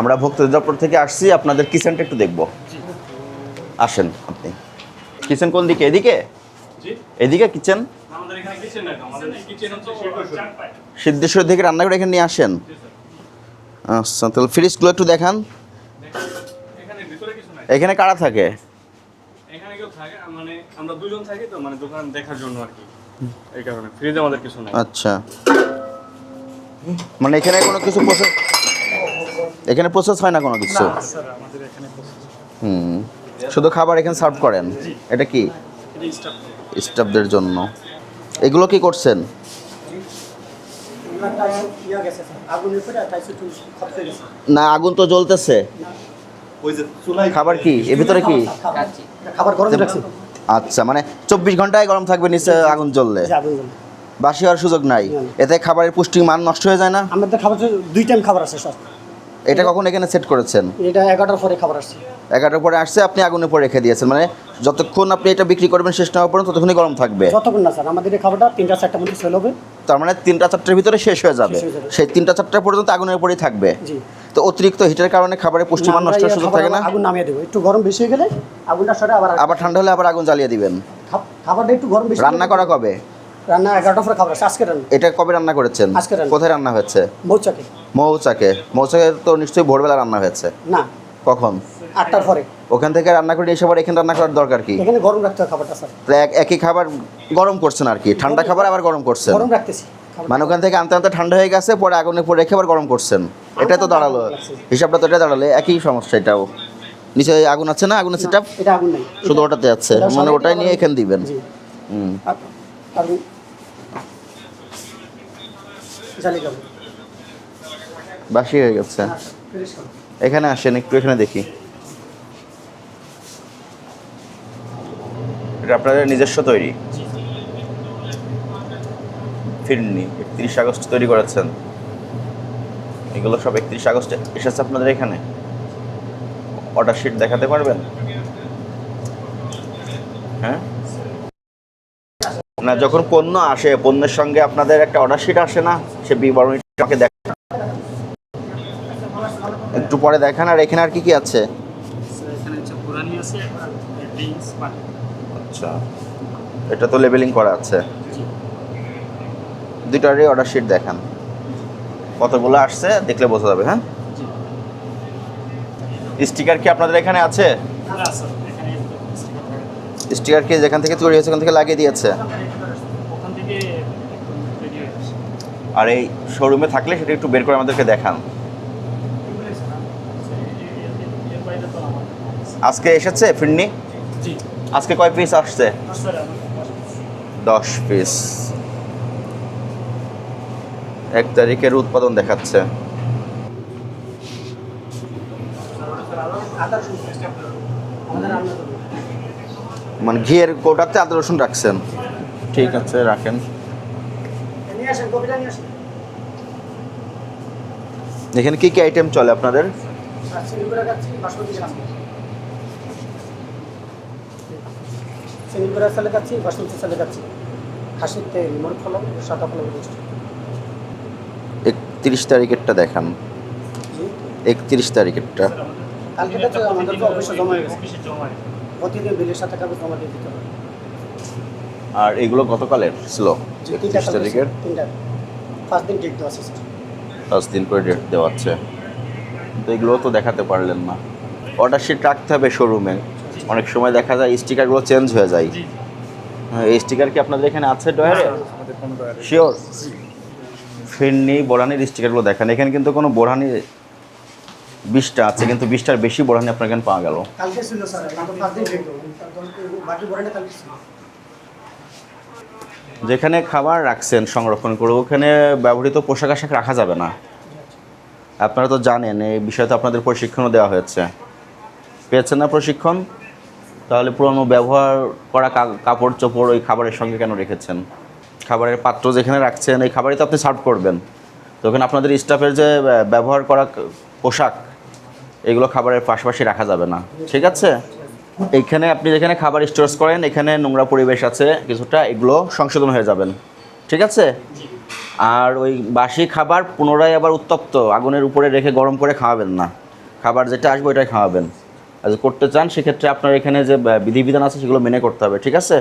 আমরা ভক্ত দপ্তর থেকে আসছি আপনাদের কিচেনটা একটু দেখব। আসেন আপনি। কিচেন কোন দিকে? এদিকে? এদিকে কিচেন? সিদ্ধেশ্বর থেকে রান্না করে এখানে নিয়ে আসেন? আচ্ছা তাহলে ফ্রিজগুলো একটু দেখান। এখানে কারা থাকে? মানে মানে আচ্ছা। মানে এখানে কোনো কিছু প্রসেস এখানে প্রসেস হয় না কোনো কিছু? স্যার আমাদের এখানে হুম। শুধু খাবার এখানে সার্ভ করেন? এটা কি? স্টাফদের জন্য। এগুলো কি করছেন? না আগুন তো জ্বলতেছে। খাবার কি? এর ভিতরে কি? খাবার গরম আচ্ছা মানে চব্বিশ ঘন্টায় গরম থাকবে নিচে আগুন জ্বললে। বাসি হওয়ার সুযোগ নাই। এতে খাবারের পুষ্টি মান নষ্ট হয়ে যায় না? আমাদের খাবার দুই টাইম খাবার আছে স্যার। এটা কখন এখানে সেট করেছেন? এটা এগারোটার পরে খাবার আসছে। এগারোটার পরে আসছে আপনি আগুনের পরে রেখে দিয়েছেন। মানে যতক্ষণ আপনি এটা বিক্রি করবেন শেষ না হওয়া পর্যন্ত ততক্ষণই গরম থাকবে। যতক্ষণ না স্যার আমাদের এই খাবারটা তিনটা চারটার মধ্যে সেল হবে। তার মানে তিনটা চারটার ভিতরে শেষ হয়ে যাবে। সেই তিনটা চারটা পর্যন্ত আগুনের উপরেই থাকবে। জি। তো অতিরিক্ত হিটের কারণে খাবারের পুষ্টিমান নষ্ট হওয়ার সুযোগ থাকে না? আগুন নামিয়ে দেবো। একটু গরম বেশি হয়ে গেলে আগুনটা সরে আবার আবার ঠান্ডা হলে আবার আগুন জ্বালিয়ে দিবেন। খাবারটা একটু গরম বেশি রান্না করা কবে? রান্না এগারোটার পরে খাবার আছে আজকে রান্না। এটা কবে রান্না করেছেন? আজকে রান্না। কোথায় রান্না হয়েছে? মৌচাকে। মৌচাকে। মৌচাকে তো নিশ্চয়ই ভোরবেলা রান্না হয়েছে। না। কখন? আটটার পরে। ওখান থেকে রান্না করে এসে আবার এখানে রান্না করার দরকার কি? এখানে গরম রাখতে হবে খাবারটা স্যার। এক- একই খাবার গরম করছেন আর কি। ঠান্ডা খাবার আবার গরম করছেন? গরম রাখতেছি। মানে ওখান থেকে আনতে আনতে ঠান্ডা হয়ে গেছে পরে আগুনে পরে রেখে আবার গরম করছেন। এটাই তো দাঁড়াল। হিসাবটা তো এটা দাঁড়াল। একই সমস্যা এটাও। নিচে আগুন আছে না? আগুনের সেটা এটা আগুন নাই। শুধু ওটাতে আছে। মানে ওটাই নিয়ে এখানে দিবেন। জি হুম। আর বাসি হয়ে গেছে। এখানে আসেন একটু এখানে দেখি। এটা আপনাদের নিজস্ব তৈরি। ফিরনি একত্রিশ আগস্ট তৈরি করেছেন। এগুলো সব একত্রিশ আগস্টে এসেছে আপনাদের এখানে? অর্ডার শিট দেখাতে পারবেন? হ্যাঁ? না যখন পণ্য আসে পণ্যের সঙ্গে আপনাদের একটা অর্ডার শিট আসে না সে বিবরণী আমাকে দেখ একটু পরে দেখান আর এখানে আর কি কি আছে? আচ্ছা এটা তো লেবেলিং করা আছে। দুইটারই অর্ডার শিট দেখান। কতগুলো আসছে দেখলে বোঝা যাবে হ্যাঁ? স্টিকার কি আপনাদের এখানে আছে? স্টিকার কি যেখান থেকে তৈরি হয়েছে ওখান থেকে লাগিয়ে দিয়েছে ওখান থেকে রেডি হয়ে আসে আর এই শোরুমে থাকলে সেটা একটু বের করে আমাদেরকে দেখান। আজকে এসেছে ফিরনি? আজকে কয় পিস আসছে? দশ পিস এক তারিখের উৎপাদন দেখাচ্ছে। মানে ঘিয়ের কোটাতে আদা রসুন রাখছেন। ঠিক আছে রাখেন নিয়ে আসেন কপিটা নিয়ে আসেন এখানে কি কি আইটেম চলে আপনাদের? চাল বাসমতি চালে খাসির তেল সাদা একত্রিশ তারিখেরটা দেখান। একত্রিশ তারিখেরটা। কালকে তো আমাদের তো অফিসে জমা গেছে অফিসে জমা হয়ে গেছে। প্রতিদিন বিলের সাথে কাগজ জমা দিয়ে দিতে হবে। আর এগুলো গতকালের ছিল একত্রিশ তারিখের। পাঁচ দিন করে ডেট দেওয়া আছে কিন্তু এগুলো তো দেখাতে পারলেন না। অর্ডার শিট রাখতে হবে শোরুমে অনেক সময় দেখা যায় স্টিকারগুলো চেঞ্জ হয়ে যায়। হ্যাঁ, এই স্টিকার কি আপনাদের এখানে আছে ডয়ারে আমাদের কোনো নেই। শিওর ফিরনি বোরানির স্টিকারগুলো দেখান। এখানে কিন্তু কোনো বোরানি বিশটা আছে কিন্তু বিশটার বেশি বোরানি আপনার এখানে পাওয়া গেল। কালকে ছিল স্যার আমাদের পাঁচ দিন ডেট দেবো বাকি বড়টা কালকে ছিল যেখানে খাবার রাখছেন সংরক্ষণ করে, ওখানে ব্যবহৃত পোশাক আশাক রাখা যাবে না। আপনারা তো জানেন, এই বিষয়ে তো আপনাদের প্রশিক্ষণও দেওয়া হয়েছে। পেয়েছেন না প্রশিক্ষণ? তাহলে পুরনো ব্যবহার করা কাপড় চোপড় ওই খাবারের সঙ্গে কেন রেখেছেন? খাবারের পাত্র যেখানে রাখছেন, এই খাবারই তো আপনি সার্ভ করবেন। তো ওখানে আপনাদের স্টাফের যে ব্যবহার করা পোশাক, এগুলো খাবারের পাশাপাশি রাখা যাবে না। ঠিক আছে? এইখানে আপনি যেখানে খাবার স্টোরেজ করেন, এখানে নোংরা পরিবেশ আছে, কিছুটা এগুলো সংশোধন হয়ে যাবেন। ঠিক আছে? আর ওই বাসি খাবার পুনরায় আবার উত্তপ্ত, আগুনের উপরে রেখে গরম করে খাওয়াবেন না। খাবার যেটা আসবে ওইটাই খাওয়াবেন। আর করতে চান, সেক্ষেত্রে আপনার এখানে যে বিধিবিধান আছে, সেগুলো মেনে করতে হবে, ঠিক আছে?